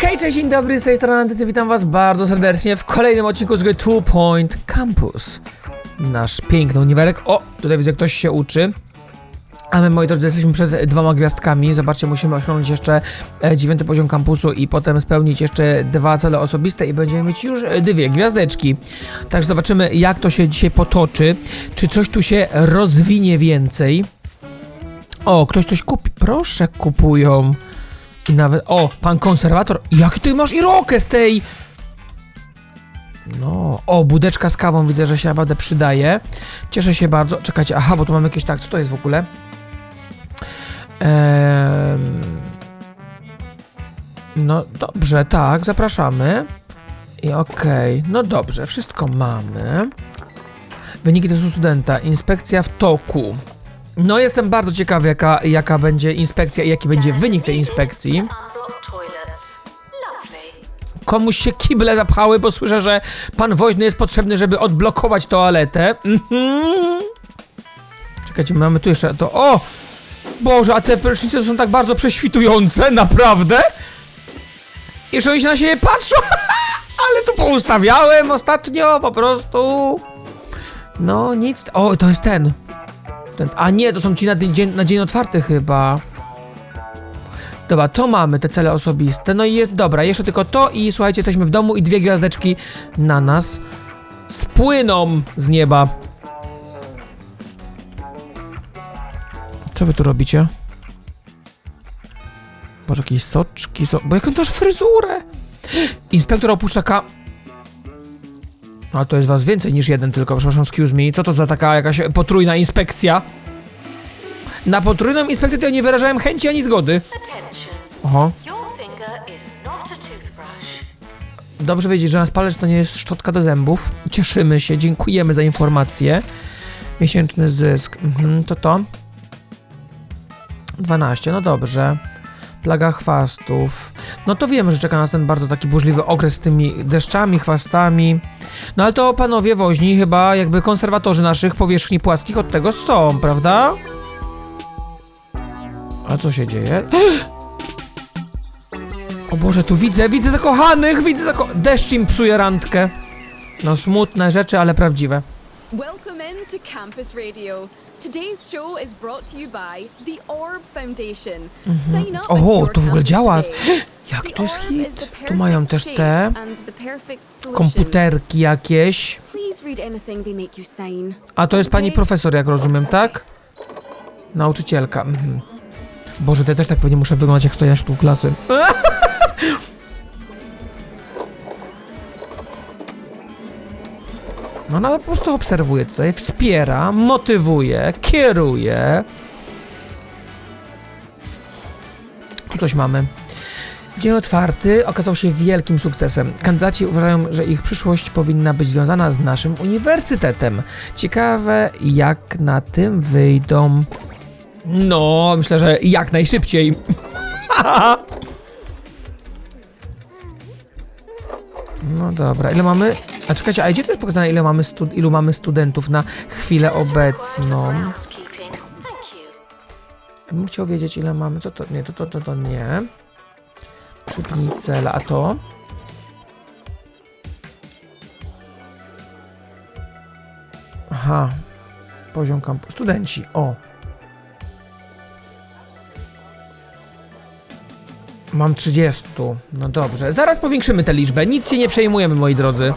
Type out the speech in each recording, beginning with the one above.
Hej, cześć, dzień dobry, z tej strony Antycy, witam was bardzo serdecznie w kolejnym odcinku z gry Two Point Campus. Nasz piękny uniwerek. O, tutaj widzę, ktoś się uczy. A my, moi drodzy, jesteśmy przed dwoma gwiazdkami. Zobaczcie, musimy osiągnąć jeszcze e, dziewiąty poziom kampusu i potem spełnić jeszcze dwa cele osobiste i będziemy mieć już e, dwie gwiazdeczki. Także zobaczymy, jak to się dzisiaj potoczy. Czy coś tu się rozwinie więcej. O, ktoś coś kupi. Proszę, kupują. I nawet. O, pan konserwator. Jaki ty masz irokę z tej. No. O, budeczka z kawą widzę, że się naprawdę przydaje. Cieszę się bardzo. Czekajcie, aha, bo tu mamy jakieś tak. Co to jest w ogóle? Ehm... No dobrze, tak, zapraszamy. I okej, no dobrze, wszystko mamy. Wyniki testu studenta, inspekcja w toku. No jestem bardzo ciekawy, jaka, jaka będzie inspekcja i jaki będzie wynik tej inspekcji. Komuś się kible zapchały, bo słyszę, że pan woźny jest potrzebny, żeby odblokować toaletę. Mhm. Czekajcie, mamy tu jeszcze to. O! Boże, a te prysznice są tak bardzo prześwitujące, naprawdę? Jeszcze oni się na siebie patrzą, ale tu poustawiałem ostatnio, po prostu. No, nic. O, to jest ten. A nie, to są ci na dzień, na dzień otwarty chyba. Dobra, to mamy te cele osobiste. No i jest, dobra, jeszcze tylko to i słuchajcie, jesteśmy w domu i dwie gwiazdeczki na nas spłyną z nieba. Co wy tu robicie? Może jakieś soczki, so... bo jaką masz fryzurę? Inspektor opuszcza ka... A to jest was więcej niż jeden tylko, przepraszam, excuse me. Co to za taka jakaś potrójna inspekcja? Na potrójną inspekcję to ja nie wyrażałem chęci ani zgody. Oho. Dobrze wiedzieć, że nasz palec to nie jest szczotka do zębów. Cieszymy się, dziękujemy za informację. Miesięczny zysk. Mhm, to to. 12, no dobrze. Plaga chwastów. No to wiemy, że czeka nas ten bardzo taki burzliwy okres z tymi deszczami, chwastami. No ale to panowie woźni chyba jakby konserwatorzy naszych powierzchni płaskich od tego są, prawda? A co się dzieje? O Boże, tu widzę, widzę zakochanych, widzę zako... Deszcz im psuje randkę. No smutne rzeczy, ale prawdziwe. Welcome in to Campus Radio. Today's show is brought to you by the Orb Foundation. Sign up Oho, with your to w ogóle działa. today. Jak to jest Orb is hit. Tu perfect mają też shape te and the perfect solution. komputerki jakieś. Please read anything they make you sign. A to jest pani profesor, jak rozumiem, tak? Nauczycielka. Mhm. Boże, to ja też tak pewnie muszę wyglądać, jak stoję na środku klasy. ona po prostu obserwuje tutaj, wspiera, motywuje, kieruje. Tu coś mamy. Dzień otwarty okazał się wielkim sukcesem. Kandydaci uważają, że ich przyszłość powinna być związana z naszym uniwersytetem. Ciekawe, jak na tym wyjdą. No, myślę, że jak najszybciej. No dobra, ile mamy? A czekajcie, a gdzie to jest pokazane, ile mamy, ilu mamy studentów na chwilę obecną? Ja bym chciał wiedzieć, ile mamy. Co to? Nie, to, to, to, to nie. Przypnij a to? Aha. Poziom kampu. Studenci, o. Mam 30. No dobrze. Zaraz powiększymy tę liczbę. Nic się nie przejmujemy, moi drodzy.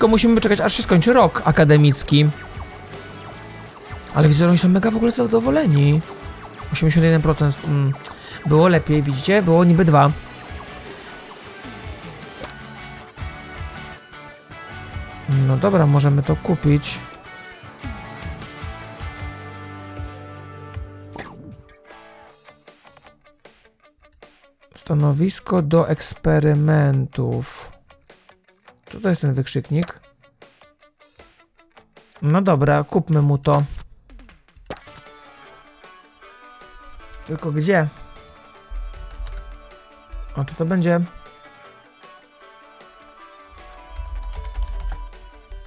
Tylko musimy poczekać, aż się skończy rok akademicki. Ale widzę, że oni są mega w ogóle zadowoleni. 81%. Mm. Było lepiej, widzicie? Było niby dwa. No dobra, możemy to kupić. Stanowisko do eksperymentów. Co to jest ten wykrzyknik? No dobra, kupmy mu to. Tylko gdzie? O, czy to będzie?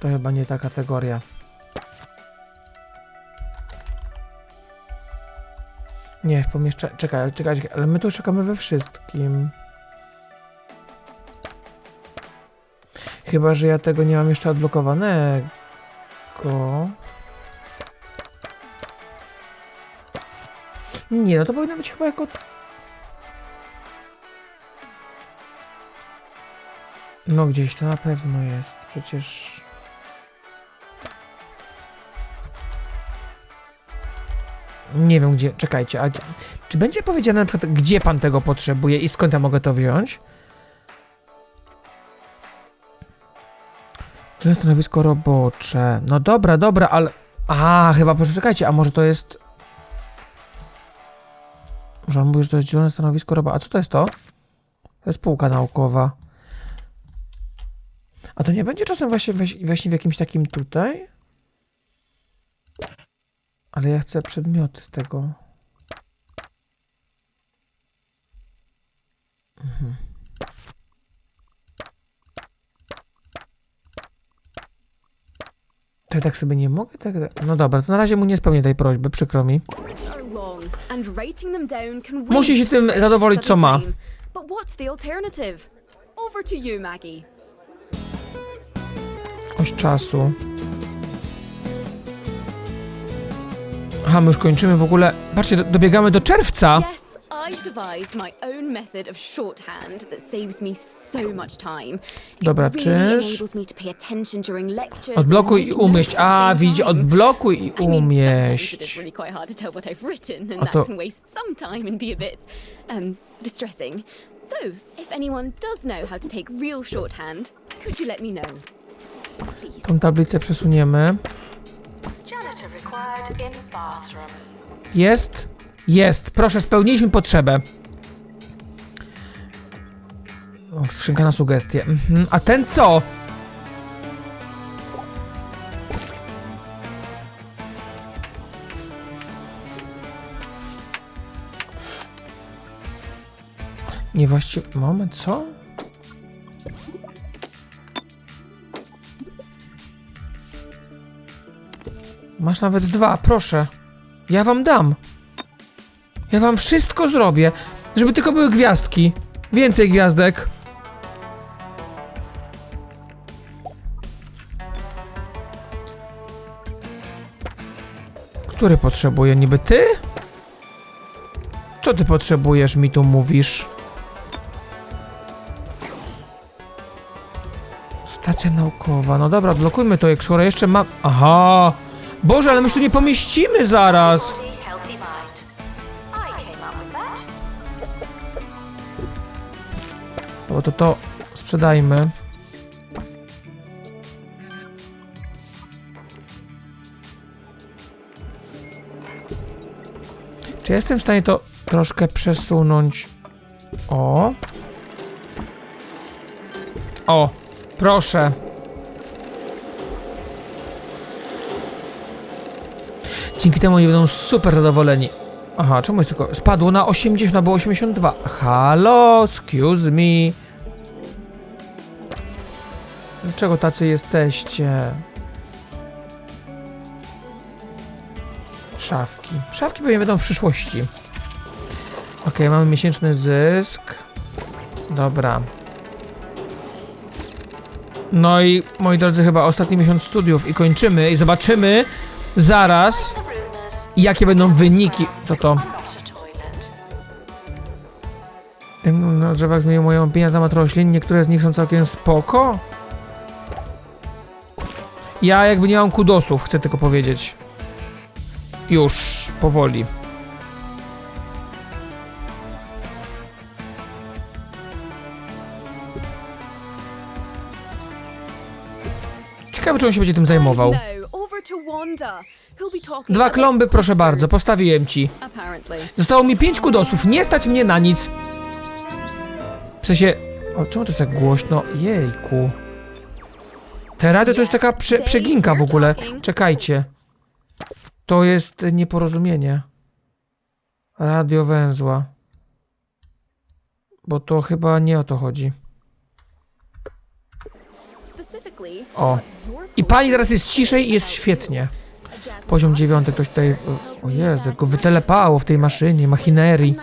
To chyba nie ta kategoria. Nie, w pomieszczeniu. Czekaj, czekaj, czekaj, ale my tu szukamy we wszystkim. Chyba, że ja tego nie mam jeszcze odblokowanego. Nie, no to powinno być chyba jako... No gdzieś to na pewno jest, przecież... Nie wiem gdzie, czekajcie, a czy będzie powiedziane na przykład, gdzie pan tego potrzebuje i skąd ja mogę to wziąć? To jest stanowisko robocze. No dobra, dobra, ale... A, chyba, poczekajcie, a może to jest... Może on mówi, że to jest zielone stanowisko robocze. A co to jest to? To jest półka naukowa. A to nie będzie czasem właśnie, właśnie w jakimś takim tutaj? Ale ja chcę przedmioty z tego. Mhm. To ja tak sobie nie mogę? Tak. No dobra, to na razie mu nie spełnię tej prośby, przykro mi. Musi się tym zadowolić, co ma. Oś czasu. Aha, my już kończymy w ogóle. Patrzcie, do, dobiegamy do czerwca. Yes, I've devised my own method of shorthand that saves me so much time. It Dobra, really czynsz. enables me to pay attention during lectures Odblokuj i umieść. A, time. odblokuj i I mean, sometimes it is umieść. really quite hard to tell what I've written, and A that to- can waste some time and be a bit um, distressing. So, if anyone does know how to take real shorthand, could you let me know? Please. Tą tablicę przesuniemy. Janitor required in bathroom. Jest? Jest. Proszę, spełniliśmy potrzebę. O, skrzynka na sugestie. Mhm. A ten co? Nie właściwie... Moment, co? Masz nawet dwa, proszę. Ja wam dam. Ja wam wszystko zrobię, żeby tylko były gwiazdki. Więcej gwiazdek. Który potrzebuje niby ty? Co ty potrzebujesz, mi tu mówisz? Stacja naukowa. No dobra, blokujmy to, jak skoro jeszcze ma... Aha! Boże, ale my się tu nie pomieścimy zaraz! Bo to to sprzedajmy. Czy jestem w stanie to troszkę przesunąć? O. O, proszę. Dzięki temu oni będą super zadowoleni. Aha, czemu jest tylko... Spadło na 80, a było 82. Halo, excuse me. Dlaczego tacy jesteście? Szafki. Szafki pewnie będą w przyszłości. Ok, mamy miesięczny zysk. Dobra. No i moi drodzy, chyba ostatni miesiąc studiów i kończymy i zobaczymy zaraz jakie będą wyniki. Co to? Tym na drzewach zmienił moją opinię na temat roślin. Niektóre z nich są całkiem spoko. Ja jakby nie mam kudosów, chcę tylko powiedzieć. Już, powoli. Ciekawe, czy on się będzie tym zajmował. Dwa klomby, proszę bardzo, postawiłem ci. Zostało mi pięć kudosów, nie stać mnie na nic. W sensie... O, czemu to jest tak głośno? Jejku. Te radio to jest taka prze, przeginka w ogóle. Czekajcie. To jest nieporozumienie. Radio węzła. Bo to chyba nie o to chodzi. O. I pani teraz jest ciszej i jest świetnie. Poziom dziewiąty, ktoś tutaj... O Jezu, go wytelepało w tej maszynie, machinerii.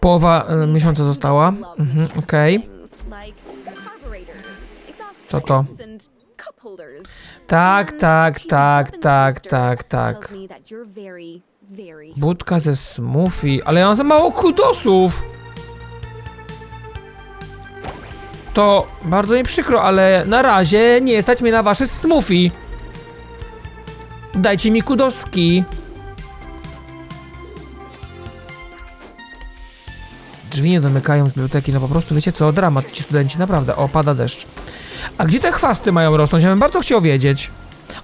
Połowa e, miesiąca została. Mhm, okej. Exhaust Co to? Tak, And tak, tak, tak, tak, tak. you're very, very Budka ze smoothie, ale ja mam za mało kudosów! To bardzo mi przykro, ale na razie nie stać mnie na wasze smoothie. Dajcie mi kudoski. Drzwi nie domykają z biblioteki, no po prostu wiecie co, dramat ci studenci, naprawdę. O, pada deszcz. A gdzie te chwasty mają rosnąć? Ja bym bardzo chciał wiedzieć.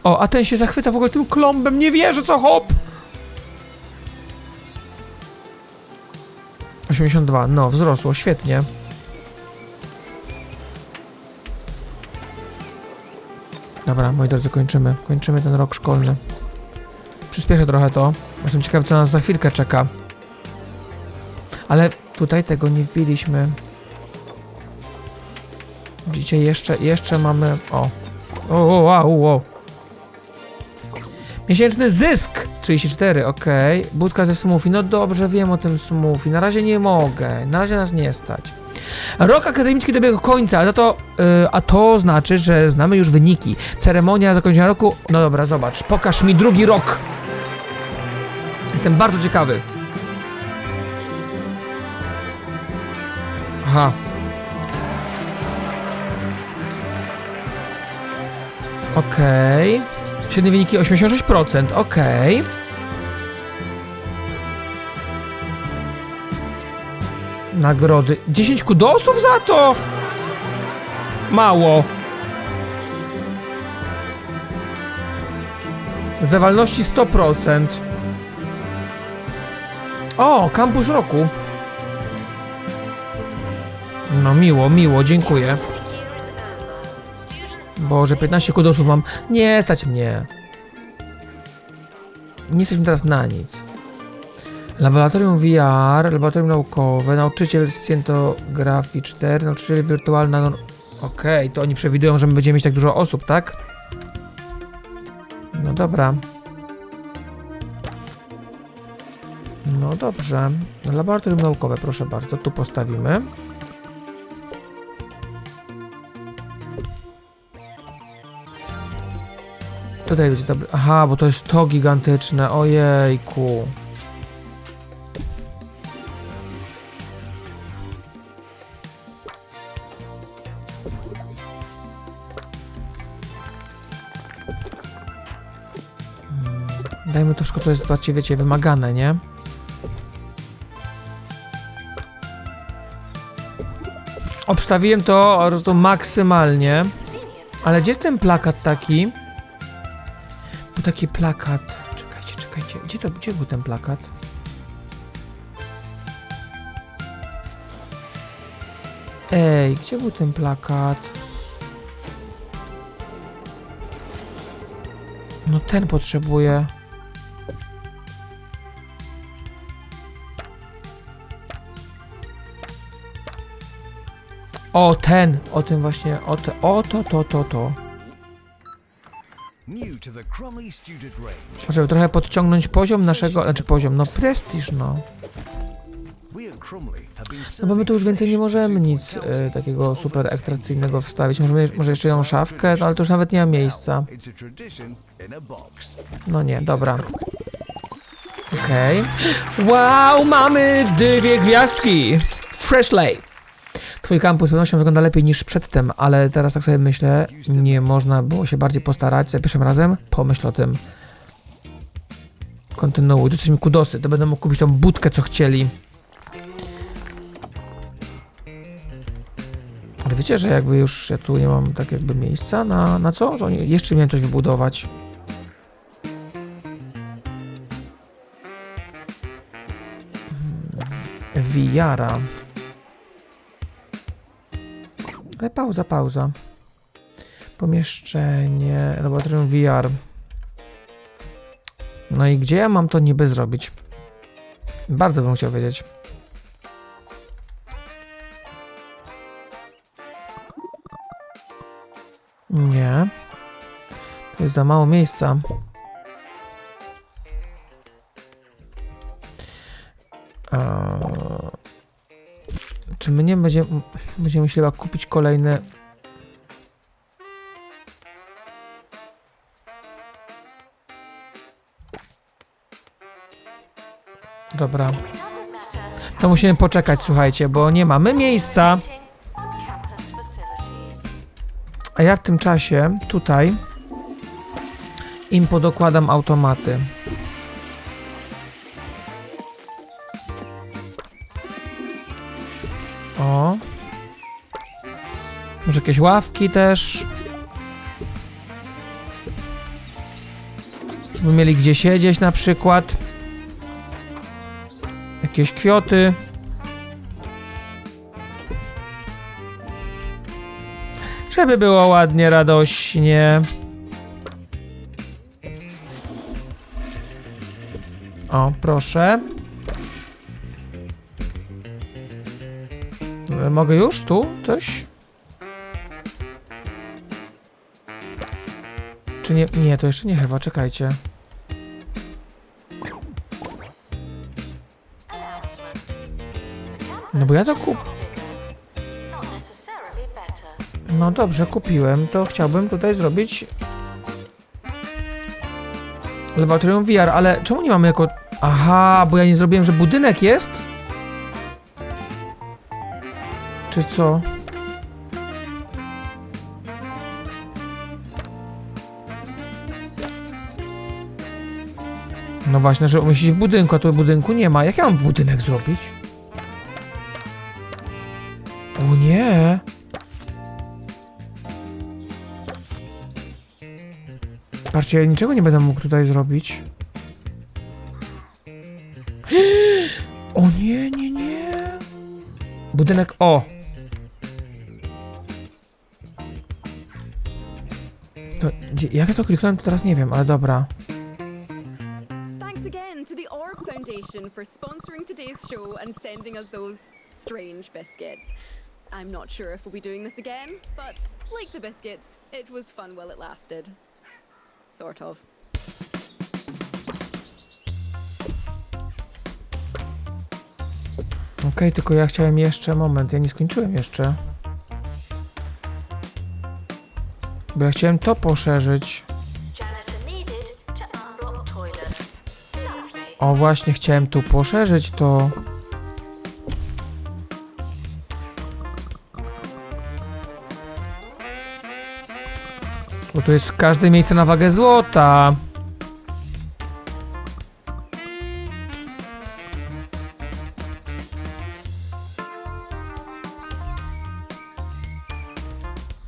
O, a ten się zachwyca w ogóle tym klombem, nie wierzę co hop! 82, no wzrosło, świetnie. Dobra, moi drodzy, kończymy. Kończymy ten rok szkolny. Przyspieszę trochę to. Jestem ciekawy, co nas za chwilkę czeka. Ale tutaj tego nie wbiliśmy. Widzicie, jeszcze, jeszcze mamy... O. O, o, wow, wow. Miesięczny zysk! 34, okej. Budka ze smoothie. No dobrze, wiem o tym smoothie. Na razie nie mogę. Na razie nas nie stać. Rok akademicki dobiegł końca, ale to, yy, a to znaczy, że znamy już wyniki. Ceremonia zakończenia roku. No dobra, zobacz. Pokaż mi drugi rok. Jestem bardzo ciekawy. Aha. Okej. Średnie wyniki 86%, okej. Nagrody. 10 kudosów za to? Mało. Zdawalności 100%. O, kampus roku. No miło, miło, dziękuję. Boże, 15 kudosów mam. Nie stać mnie. Nie mi teraz na nic. Laboratorium VR, laboratorium naukowe, nauczyciel scjentografii 4, nauczyciel wirtualna. No, Okej, to oni przewidują, że my będziemy mieć tak dużo osób, tak? No dobra. No dobrze. Laboratorium naukowe, proszę bardzo, tu postawimy. Tutaj będzie dobry. Aha, bo to jest to gigantyczne. Ojejku. Hmm, Dajmy to wszystko, co jest bardziej, wiecie, wymagane, nie? Obstawiłem to prostu maksymalnie. Ale gdzie ten plakat taki? Taki plakat. Czekajcie, czekajcie. Gdzie to, gdzie był ten plakat? Ej, gdzie był ten plakat? No ten potrzebuję. O, ten! O tym właśnie, o, te, o to, to, to, to. Żeby trochę podciągnąć poziom naszego, znaczy poziom, no prestiż, no. No bo my tu już więcej nie możemy nic e, takiego super ekstrakcyjnego wstawić. Możemy może jeszcze jedną szafkę, no ale to już nawet nie ma miejsca. No nie, dobra. Okej. Wow, mamy dwie gwiazdki! Freshley! Twój kampus z pewnością wygląda lepiej niż przedtem, ale teraz tak sobie myślę, nie można było się bardziej postarać za pierwszym razem? Pomyśl o tym. Kontynuuj, tu mi kudosy, to będę mógł kupić tą budkę, co chcieli. Ale wiecie, że jakby już ja tu nie mam tak jakby miejsca na, na co? co? Jeszcze miałem coś wybudować. Wiara. Ale pauza, pauza. Pomieszczenie, laboratorium VR. No i gdzie ja mam to niby zrobić? Bardzo bym chciał wiedzieć. Nie. To jest za mało miejsca. Czy my nie będziemy, będziemy musieli kupić kolejne... Dobra, to musimy poczekać, słuchajcie, bo nie mamy miejsca. A ja w tym czasie tutaj im podokładam automaty. Jakieś ławki też. Żeby mieli gdzie siedzieć na przykład. Jakieś kwioty. Żeby było ładnie, radośnie. O, proszę. E, Mogę już tu coś? Czy nie? Nie, to jeszcze nie chyba, czekajcie. No bo ja to kup-. No dobrze, kupiłem, to chciałbym tutaj zrobić laboratorium VR, ale czemu nie mamy jako... Aha, bo ja nie zrobiłem, że budynek jest? Czy co? No właśnie, że umieścić w budynku, a tu budynku nie ma. Jak ja mam budynek zrobić? O nie! Patrzcie, ja niczego nie będę mógł tutaj zrobić. O nie, nie, nie. Budynek O. To, jak ja to kliknąłem, to teraz nie wiem, ale dobra. For sponsoring today's show and sending us those strange biscuits. I'm not sure if we'll be doing this again, but like the biscuits, it was fun while it lasted. Sort of. Okej, tylko ja chciałem jeszcze, moment, ja nie skończyłem jeszcze. Bo ja chciałem to poszerzyć. O, właśnie, chciałem tu poszerzyć to. Bo tu jest każde miejsce na wagę złota.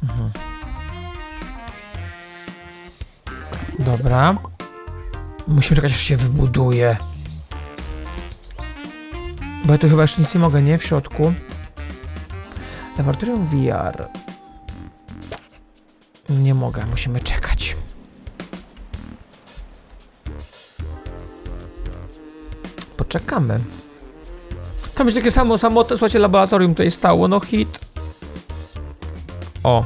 Mhm. Dobra. Musimy czekać, aż się wybuduje. Bo ja tu chyba jeszcze nic nie mogę, nie? W środku. Laboratorium VR. Nie mogę, musimy czekać. Poczekamy. Tam jest takie samo samotne, słuchajcie, laboratorium tutaj stało, no hit. O,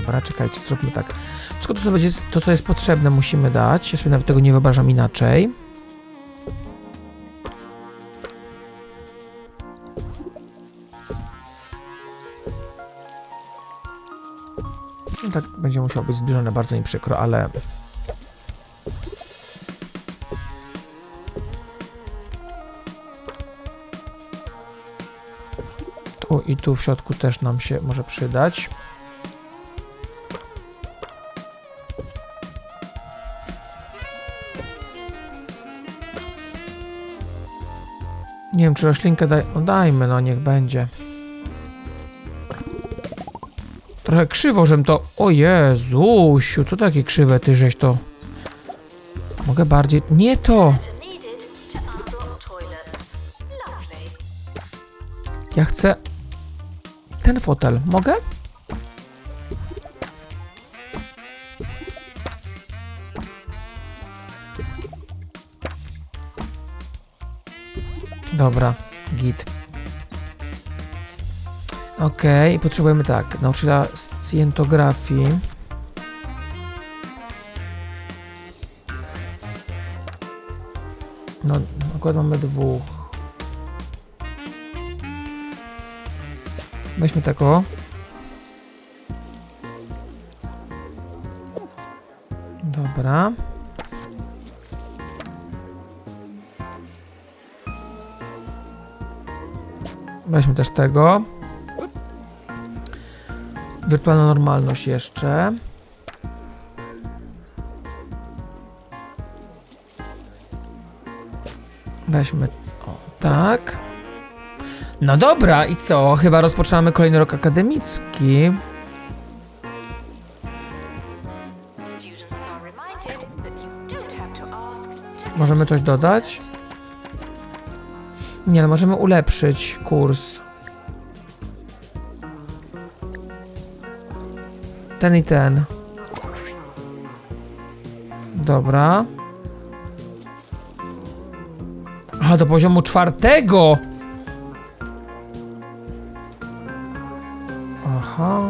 Dobra, czekajcie, zróbmy tak. Wszystko to, co będzie, to, co jest potrzebne, musimy dać. Ja sobie nawet tego nie wyobrażam inaczej. No tak będzie musiało być zbliżone, bardzo mi przykro, ale... Tu i tu w środku też nam się może przydać. Wiem, czy roślinkę daj... No dajmy, no niech będzie. Trochę krzywo, żem to... O Jezusiu, co takie krzywe ty żeś to... Mogę bardziej... Nie to! Ja chcę... Ten fotel. Mogę? Dobra, git. Okej, potrzebujemy tak, nauczyciela scjentografii. No, akurat mamy dwóch. Weźmy tego. Dobra. Weźmy też tego. Wirtualna normalność jeszcze. Weźmy o, tak. No dobra, i co? Chyba rozpoczynamy kolejny rok akademicki. Możemy coś dodać? Nie, no możemy ulepszyć kurs. Ten i ten. Dobra. Aha, do poziomu czwartego! Aha.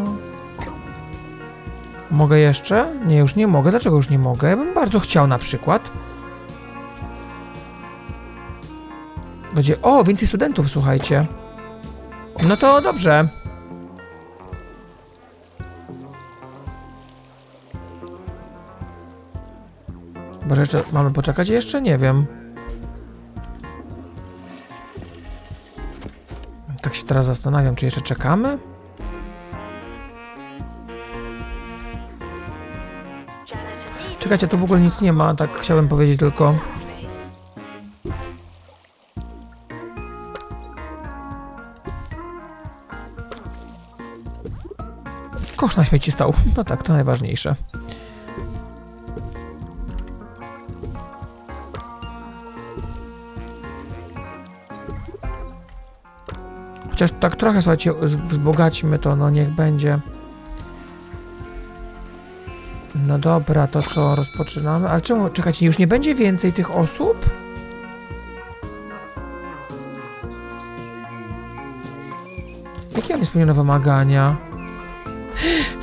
Mogę jeszcze? Nie, już nie mogę. Dlaczego już nie mogę? Ja bym bardzo chciał na przykład. Będzie. O, więcej studentów, słuchajcie. No to dobrze. Chyba, że jeszcze mamy poczekać jeszcze? Nie wiem. Tak się teraz zastanawiam, czy jeszcze czekamy? Czekajcie, tu w ogóle nic nie ma, tak chciałem powiedzieć tylko. Na śmieci stał. No tak, to najważniejsze. Chociaż tak trochę, słuchajcie, wzbogaćmy to, no niech będzie. No dobra, to co, rozpoczynamy? Ale czemu, czekajcie, już nie będzie więcej tych osób? Jakie mam niespełnione wymagania?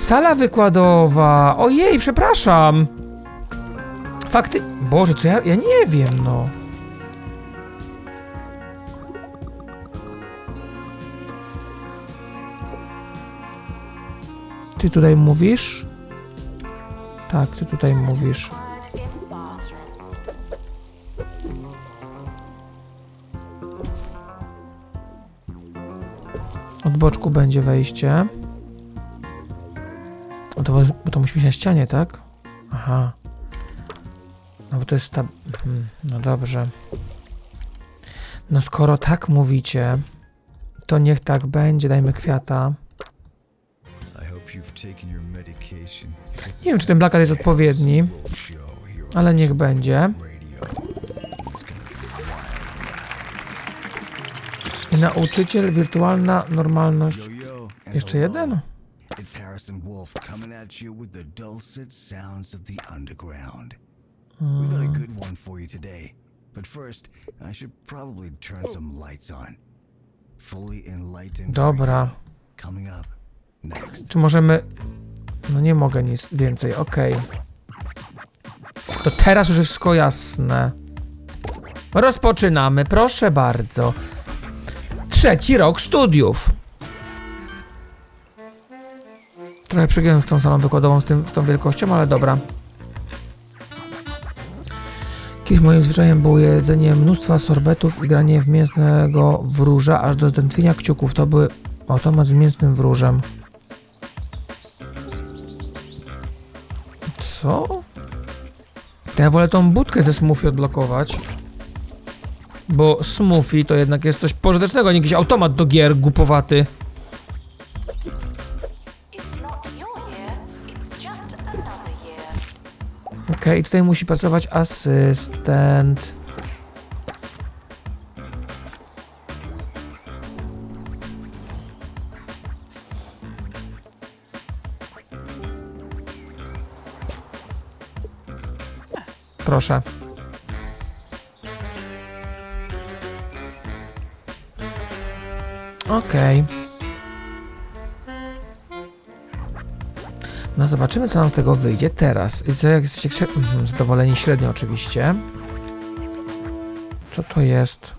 Sala wykładowa! Ojej, przepraszam! Fakty... Boże, co ja... Ja nie wiem, no. Ty tutaj mówisz? Tak, ty tutaj mówisz. Od boczku będzie wejście. To, bo to musi być na ścianie, tak? Aha. No bo to jest ta... mhm, No dobrze. No skoro tak mówicie, to niech tak będzie, dajmy kwiata. Nie wiem, czy ten plakat jest odpowiedni, ale niech będzie. I nauczyciel, wirtualna normalność. Jeszcze jeden? It's Harrison Wolf coming at you with the dulcet sounds of the underground. We got a good one for you today. But first, I should probably turn some lights on. Fully enlightened. Dobra. Coming up next. Czy możemy... No nie mogę nic więcej, okej. To teraz już jest wszystko jasne. Rozpoczynamy, proszę bardzo. Trzeci rok studiów. Trochę przegiąłem z tą salą wykładową, z, tym, z tą wielkością, ale dobra. Kiedyś moim zwyczajem było jedzenie mnóstwa sorbetów i granie w mięsnego wróża, aż do zdętwienia kciuków. To były automat z mięsnym wróżem. Co? To ja wolę tą budkę ze smoothie odblokować. Bo smoothie to jednak jest coś pożytecznego, nie jakiś automat do gier głupowaty. I tutaj musi pracować asystent. Proszę. Zobaczymy, co nam z tego wyjdzie teraz. I co, jak jesteście mhm, zadowoleni średnio oczywiście. Co to jest?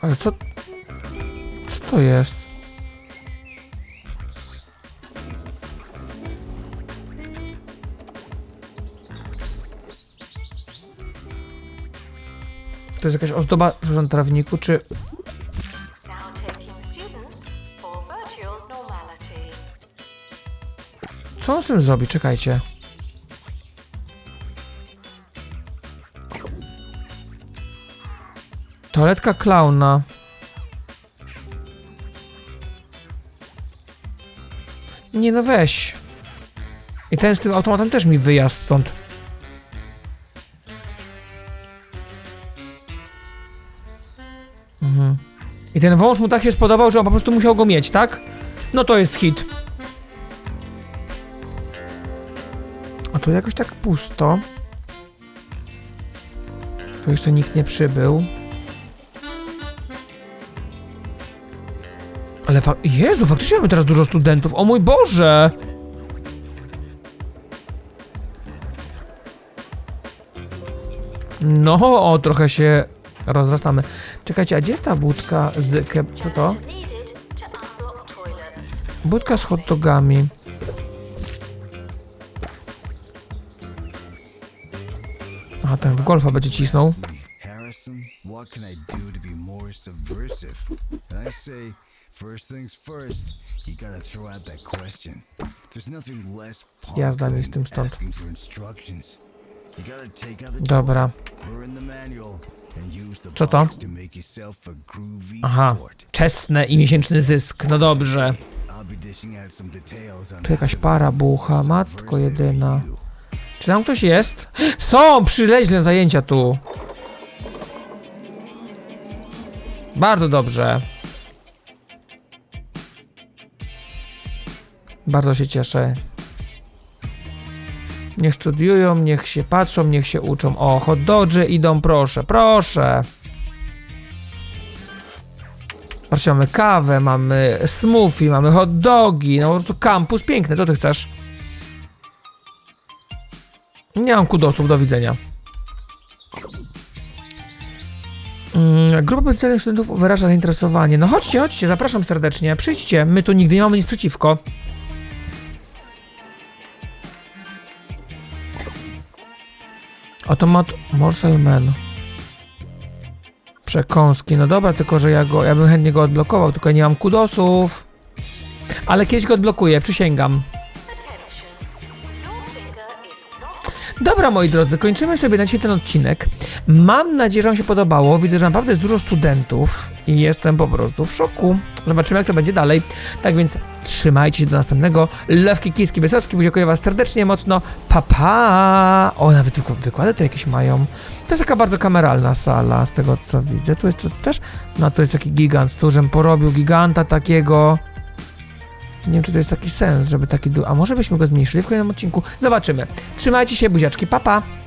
Ale co... Co to jest? To jest jakaś ozdoba w trawniku, czy... Co on z tym zrobi? Czekajcie. Toaletka klauna. Nie no weź. I ten z tym automatem też mi wyjazd stąd. Mhm. I ten wąż mu tak się spodobał, że on po prostu musiał go mieć, tak? No to jest hit. Tu jakoś tak pusto. Tu jeszcze nikt nie przybył. Ale fa Jezu, faktycznie mamy teraz dużo studentów. O mój Boże! No, o, trochę się rozrastamy. Czekajcie, a gdzie jest ta budka z... Co to? To. Budka z hot dogami. Tym stąd. asking for instructions. You gotta take out the Dobra. Co to? Aha, czesne i miesięczny zysk. No dobrze. Tu jakaś para bucha, matko jedyna. Czy tam ktoś jest? Są! Przyleźne zajęcia tu. Bardzo dobrze. Bardzo się cieszę. Niech studiują, niech się patrzą, niech się uczą. O, hot dodgy idą, proszę, proszę. Patrzcie, mamy kawę, mamy smoothie, mamy hot dogi. No po prostu kampus piękny, co ty chcesz? Nie mam kudosów, do widzenia. Mm, Grupa potencjalnych studentów wyraża zainteresowanie. No chodźcie, chodźcie, zapraszam serdecznie. Przyjdźcie, my tu nigdy nie mamy nic przeciwko. Automat Morsel Man. Przekąski, no dobra, tylko że ja go, ja bym chętnie go odblokował, tylko nie mam kudosów. Ale kiedyś go odblokuję, przysięgam. Dobra, moi drodzy, kończymy sobie na dzisiaj ten odcinek. Mam nadzieję, że Wam się podobało. Widzę, że naprawdę jest dużo studentów i jestem po prostu w szoku. Zobaczymy, jak to będzie dalej. Tak więc trzymajcie się do następnego. Lewki, kiski, Wysocki, buziakuję Was serdecznie, mocno. Pa, pa! O, nawet wyk- wykłady tu jakieś mają. To jest taka bardzo kameralna sala, z tego co widzę. Tu jest to też, no tu jest taki gigant, tu żem porobił giganta takiego. Nie wiem, czy to jest taki sens, żeby taki. A może byśmy go zmniejszyli w kolejnym odcinku? Zobaczymy. Trzymajcie się, buziaczki, papa! Pa.